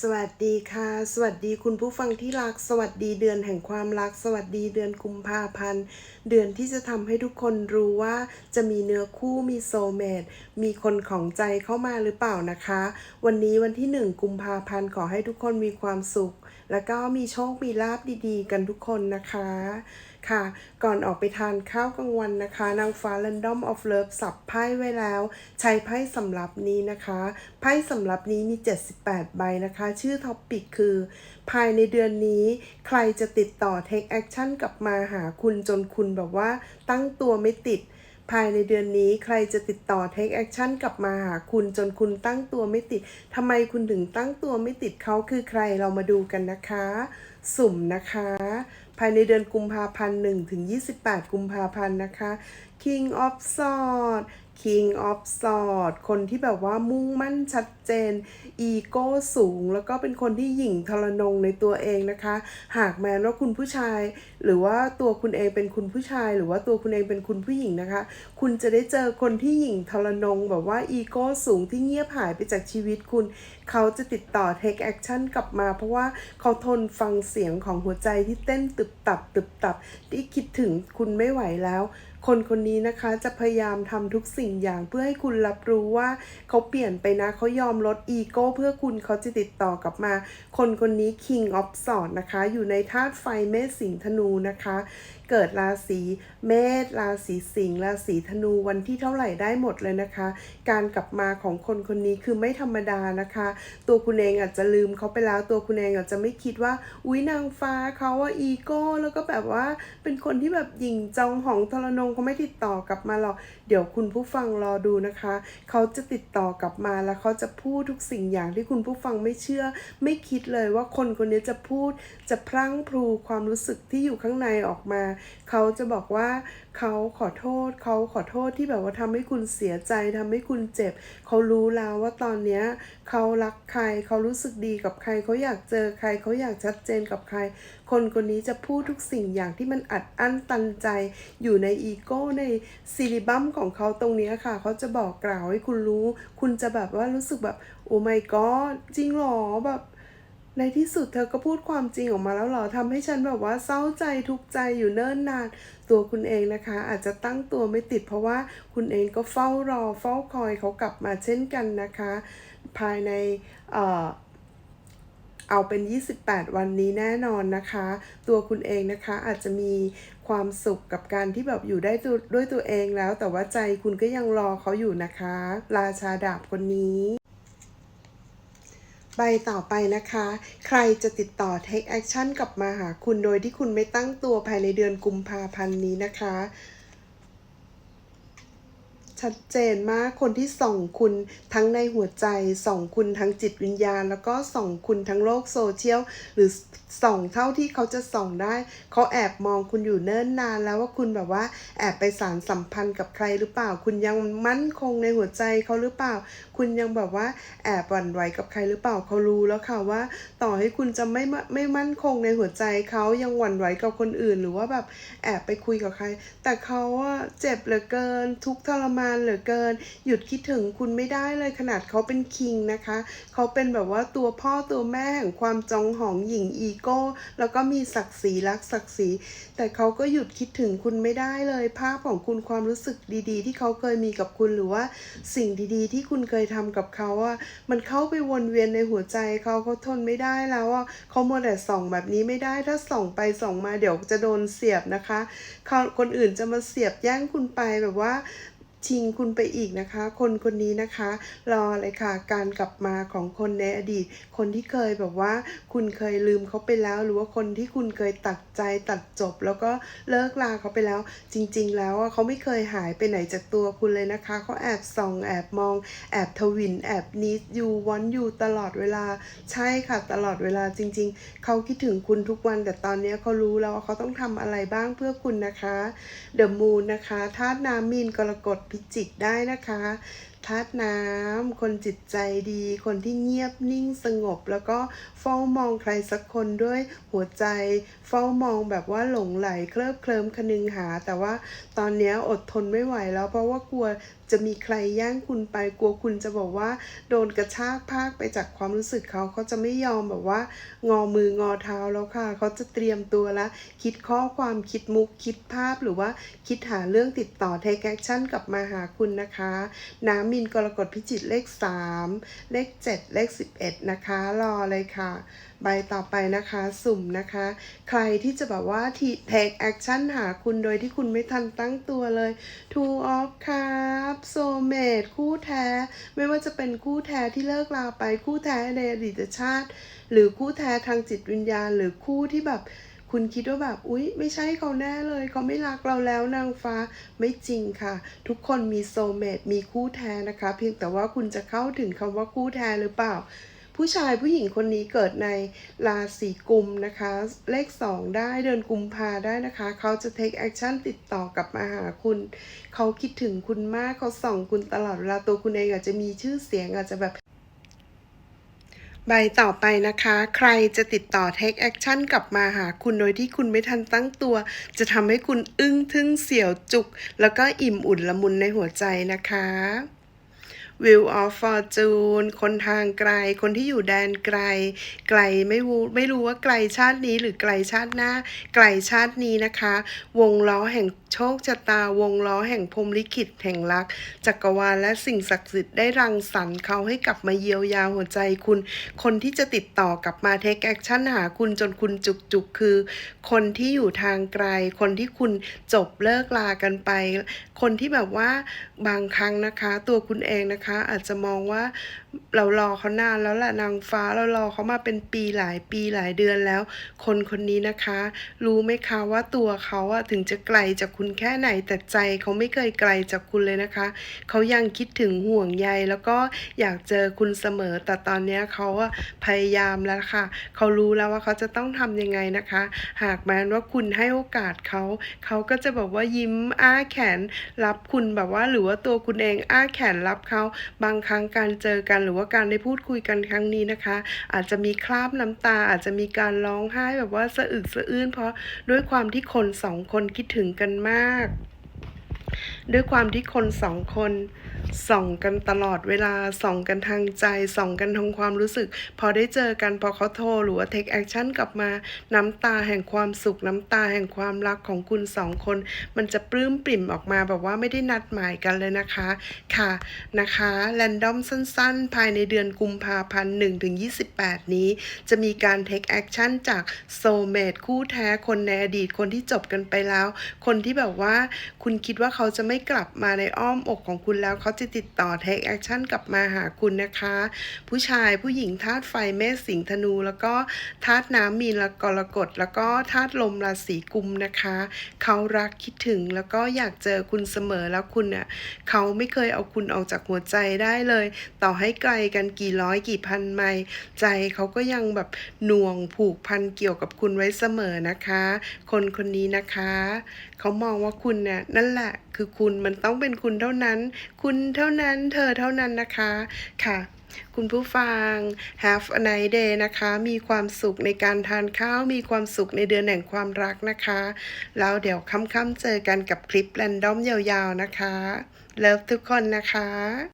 สวัสดีค่ะ สวัสดีคุณผู้ฟังที่รัก สวัสดีเดือนแห่งความรัก สวัสดีเดือนกุมภาพันธ์ เดือนที่จะทำให้ทุกคนรู้ว่าจะมีเนื้อคู่มีโซเมตมีคนของใจเข้ามาหรือเปล่านะคะ วันนี้วันที่หนึ่งกุมภาพันธ์ขอให้ทุกคนมีความสุข แล้วก็มีโชคมีลาบดีๆ กันทุกคนนะคะ ค่ะ ก่อนออกไปทานข้าวกลางวันนะคะ นางฟ้า Random of Love สับไพ่ไว้แล้ว ใช้ไพ่สำหรับนี้นะคะ ไพ่สำหรับนี้มี 78 ใบนะคะ ชื่อท็อปปิกคือ ภายในเดือนนี้ ใครจะติดต่อ Take Action กลับมาหาคุณจนคุณแบบว่าตั้งตัวไม่ติด ภายในเดือนนี้ใครจะติดต่อ Take Action กลับมาหาคุณจนคุณตั้งตัวไม่ติดทำไมคุณถึงตั้งตัวไม่ติดเขาคือใครเรามาดูกันนะคะ สุ่มนะคะ ภายในเดือนกุมภาพันธ์1ถึง28 กุมภาพันธ์นะคะ King of Swords King of Swords คนที่แบบว่ามุ่งมั่นชัด เจน อีโก้สูง แล้วก็เป็นคนที่หยิ่งทรนงในตัวเองนะคะ หากแม้ว่าคุณผู้ชาย หรือว่าตัวคุณเองเป็นคุณผู้ชาย หรือว่าตัวคุณเองเป็นคุณผู้หญิงนะคะ คุณจะได้เจอคนที่หยิ่งทรนงแบบว่าอีโก้สูงที่เงียบหายไปจากชีวิตคุณ เขาจะติดต่อ take action กลับมา เพราะว่าเขาทนฟังเสียงของหัวใจที่เต้นตึบตับตึบตับที่คิดถึงคุณไม่ไหวแล้วคนคนนี้นะคะจะพยายามทำทุกสิ่งอย่างเพื่อให้คุณรับรู้ว่าเขาเปลี่ยนไปนะเขายอมลดอีโก้เพื่อคุณเขาจะติดต่อกลับมา คนคนนี้ King of s w o r d นะคะ อยู่ในธาตุไฟเมษสิงธนูนะคะ เกิดราศีเมษราศีสิงห์ราศีธนูวันที่เท่าไหร่ได้หมดเลยนะคะ การกลับมาของคนคนนี้คือไม่ธรรมดานะคะ ตัวคุณเองอาจจะลืมเขาไปแล้วตัวคุณเองอาจจะไม่คิดว่า อุ้ยนางฟ้าเขาว่าอีโก้แล้วก็แบบว่าเป็นคนที่แบบหยิ่งจองหองทรนงเขาไม่ติดต่อกลับมาหรอกเดี๋ยวคุณผู้ฟังรอดูนะคะ เขาจะติดต่อกลับมาแล้วเขาจะพูดทุกสิ่งอย่างที่คุณผู้ฟังไม่เชื่อ ไม่คิดเลยว่าคนคนนี้จะพูดจะพลั้งพลูความรู้สึกที่อยู่ข้างในออกมาเขาจะบอกว่าเขาขอโทษเขาขอโทษที่แบบว่าทำให้คุณเสียใจทำให้คุณเจ็บ เขารู้แล้วว่าตอนเนี้ยเขารักใครเขารู้สึกดีกับใครเขาอยากเจอใครเขาอยากชัดเจนกับใคร คนคนนี้จะพูดทุกสิ่งอย่างที่มันอัดอั้นตันใจอยู่ในอีโก้ในซิลิบัมของเขาตรงนี้ค่ะ เขาจะบอกกล่าวให้คุณรู้ คุณจะแบบว่ารู้สึกแบบโอ้ my god จริงเหรอแบบ ในที่สุดเธอก็พูดความจริงออกมาแล้วหรอทำให้ฉันแบบว่าเศร้าใจทุกใจอยู่เนิ่นนาน ตัวคุณเองนะคะ อาจจะตั้งตัวไม่ติดเพราะว่าคุณเองก็เฝ้ารอเฝ้าคอยเขากลับมาเช่นกันนะคะ ภายในเอ่อเอาเป็น 28 วันนี้แน่นอนนะคะ ตัวคุณเองนะคะอาจจะมีความสุขกับการที่แบบอยู่ได้ด้วยตัวเองแล้ว แต่ว่าใจคุณก็ยังรอเขาอยู่นะคะ ราชาดาบคนนี้ ใบต่อไปนะคะ ใครจะติดต่อ take action กลับมาหาคุณโดยที่คุณไม่ตั้งตัวภายในเดือนกุมภาพันธ์นี้นะคะ ชัดเจนมากคนที่ส่องคุณทั้งในหัวใจส่องคุณทั้งจิตวิญญาณ แล้วก็ส่องคุณทั้งโลกโซเชียลหรือส่องเท่าที่เขาจะส่องได้ เขาแอบมองคุณอยู่เนิ่นนานแล้วว่าคุณแบบว่าแอบไปสารสัมพันธ์กับใครหรือเปล่า คุณยังมั่นคงในหัวใจเขาหรือเปล่า คุณยังแบบว่าแอบหวั่นไหวกับใครหรือเปล่าเขารู้แล้วค่ะว่า ต่อให้คุณจะไม่ไม่มั่นคงในหัวใจเขายังหวั่นไหวกับคนอื่น หรือว่าแบบแอบไปคุยกับใคร แต่เขาอะเจ็บเหลือเกิน ทุกทรมานเหลือเกิน หยุดคิดถึงคุณไม่ได้เลยขนาดเขาเป็นคิงนะคะเขาเป็นแบบว่าตัวพ่อตัวแม่แห่งความจองหองหยิ่งอีโก้แล้วก็มีศักดิ์ศรีรักศักดิ์ศรีแต่เขาก็หยุดคิดถึงคุณไม่ได้เลย ภาพของคุณความรู้สึกดี ๆ ที่เขาเคยมีกับคุณหรือว่าสิ่งดี ๆ ที่คุณเคยทำกับเขาอะมันเข้าไปวนเวียนในหัวใจเขาเขาทนไม่ได้แล้วอะเขาโมแต่ส่องแบบนี้ไม่ได้ถ้าส่องไปส่องมาเดี๋ยวจะโดนเสียบนะคะเขาคนอื่นจะมาเสียบแย่งคุณไปแบบว่า ชิงคุณไปอีกนะคะ คนคนนี้นะคะ รอเลยค่ะ การกลับมาของคนในอดีต คนที่เคยแบบว่า คุณเคยลืมเขาไปแล้ว หรือว่าคนที่คุณเคยตัดใจตัดจบ แล้วก็เลิกลาเขาไปแล้ว จริง ๆ แล้วเขาไม่เคยหายไปไหนจากตัวคุณเลยนะคะเขาแอบส่องแอบมอง แอบทวินแอบนิดยูวอนยูตลอดเวลาใช่ค่ะตลอดเวลาจริง ๆ เขาคิดถึงคุณทุกวัน แต่ตอนนี้เขารู้แล้วว่าเขาต้องทำอะไรบ้างเพื่อคุณนะคะเดอะมูนนะคะธาตุน้ำมีนกรกฎพิจิกได้นะคะ ธาตุน้ำ คนจิตใจดี คนที่เงียบนิ่งสงบ แล้วก็เฝ้ามองใครสักคนด้วยหัวใจ เฝ้ามองแบบว่าหลงไหลเคลิบเคลิ้มคนึงหา แต่ว่าตอนนี้อดทนไม่ไหวแล้วเพราะว่ากลัวจะมีใครแย่งคุณไปกลัวคุณจะบอกว่า โดนกระชากพากไปจากความรู้สึกเขาเขาจะไม่ยอมแบบว่า งอมืองอเท้าแล้วค่ะ เขาจะเตรียมตัวแล้วคิดข้อความคิดมุกคิดภาพหรือว่าคิดหาเรื่องติดต่อ take action กลับมาหาคุณนะคะ น้ำมินกรกฎพิจิตเลข 3 เลข 7 เลข 11 นะคะ รอเลยค่ะ ใบต่อไปนะคะสุ่มนะคะ ใครที่จะแบบว่าที่ take action หาคุณโดยที่คุณไม่ทันตั้งตัวเลย two of ครับ soulmate คู่แท้ ไม่ว่าจะเป็นคู่แท้ที่เลิกลาไปคู่แท้ในอดีตชาติ หรือคู่แท้ทางจิตวิญญาณ หรือคู่ที่แบบ คุณคิดว่าแบบอุ๊ย ไม่ใช่เขาแน่เลยเขาไม่รักเราแล้วนางฟ้าไม่จริงค่ะ ทุกคนมีโซเมตมีคู่แท้นะคะ เพียงแต่ว่าคุณจะเข้าถึงคำว่าคู่แท้หรือเปล่า ผู้ชายผู้หญิงคนนี้เกิดในราศีกุมนะคะ เลข 2 ได้เดือนกุมภาได้นะคะ เขาจะ take action ติดต่อกลับมาหาคุณ เขาคิดถึงคุณมากเขาส่องคุณตลอดเวลาตัวคุณเองอาจจะมีชื่อเสียงอาจจะแบบ ใบต่อไปนะคะ ใครจะติดต่อ take action กลับมาหาคุณโดยที่คุณไม่ทันตั้งตัว จะทำให้คุณอึ้งทึ่งเสียวจุก แล้วก็อิ่มอุ่นละมุนในหัวใจนะคะ Will of Fortune คนทางไกล คนที่อยู่แดนไกล ไกลไม่รู้ไม่รู้ว่าไกลชาตินี้หรือไกลชาติหน้า ไกลชาตินี้นะคะ วงล้อแห่งโชคชะตา วงล้อแห่งพรมลิขิตแห่งรัก จักรวาลและสิ่งศักดิ์สิทธิ์ได้รังสรรค์เขาให้กลับมาเยียวยาหัวใจคุณ คนที่จะติดต่อกลับมา take action หาคุณจนคุณจุกจุกคือ คนที่อยู่ทางไกล คนที่คุณจบเลิกลากันไป คนที่แบบว่าบางครั้งนะคะ ตัวคุณเองนะคะอาจจะมองว่า เรารอเขานานแล้วแหละนางฟ้าเรารอเขามาเป็นปีหลายปีหลายเดือนแล้ว คนคนนี้นะคะ รู้ไหมคะว่าตัวเขาอะถึงจะไกลจากคุณแค่ไหนแต่ใจเขาไม่เคยไกลจากคุณเลยนะคะเขายังคิดถึงห่วงใยแล้วก็อยากเจอคุณเสมอ แต่ตอนเนี้ยเขาอะพยายามแล้วค่ะเขารู้แล้วว่าเขาจะต้องทำยังไงนะคะ หากแม้ว่าคุณให้โอกาสเขาเขาก็จะบอกว่ายิ้มอ้าแขนรับคุณแบบว่าหรือว่าตัวคุณเองอ้าแขนรับเขาบางครั้งการเจอกันหรือว่าการได้พูดคุยกันครั้งนี้นะคะ อาจจะมีคราบน้ำตา อาจจะมีการร้องไห้แบบว่าสะอึกสะอื้นเพราะด้วยความที่คนสองคนคิดถึงกันมาก ด้วยความที่คนสองคนส่องกันตลอดเวลาส่องกันทางใจส่องกันทางความรู้สึก พอได้เจอกันพอเขาโทรหรือว่า take action กลับมา น้ำตาแห่งความสุขน้ำตาแห่งความรักของคุณสองคน มันจะปลื้มปริ่มออกมาแบบว่าไม่ได้นัดหมายกันเลยนะคะค่ะนะคะแรนดอมสั้นๆ ภายในเดือนกุมภาพันธ์1ถึง28 นี้ จะมีการ take action จาก soulmate คู่แท้คนในอดีตคนที่จบกันไปแล้ว คนที่แบบว่าคุณคิดว่าเขาาจะไม่กลับมาในอ้อมอกของคุณแล้วเขาจะติดต่อ take action กลับมาหาคุณนะคะ ผู้ชายผู้หญิงธาตุไฟเมษสิงห์ธนู แล้วก็ธาตุน้ำมีนและกรกฎแล้วก็ธาตุลมราศีกุมนะคะ เขารักคิดถึงแล้วก็อยากเจอคุณเสมอแล้วคุณเน่ะเขาไม่เคยเอาคุณออกจากหัวใจได้เลย ต่อให้ไกลกันกี่ร้อยกี่พันไมล์ใจเขาก็ยังแบบหน่วงผูกพันเกี่ยวกับคุณไว้เสมอนะคะ คนคนนี้นะคะเขามองว่าคุณเนี่ยนั่นแหละคือคุณมันต้องเป็นคุณเท่านั้น คุณเท่านั้นเธอเท่านั้นนะคะค่ะคุณผู้ฟัง Have a nice day นะคะ มีความสุขในการทานข้าว มีความสุขในเดือนแห่งความรักนะคะ แล้วเดี๋ยวค่ำๆเจอกันกับคลิปแรนดอมยาวๆนะคะ เลิฟทุกคนนะคะ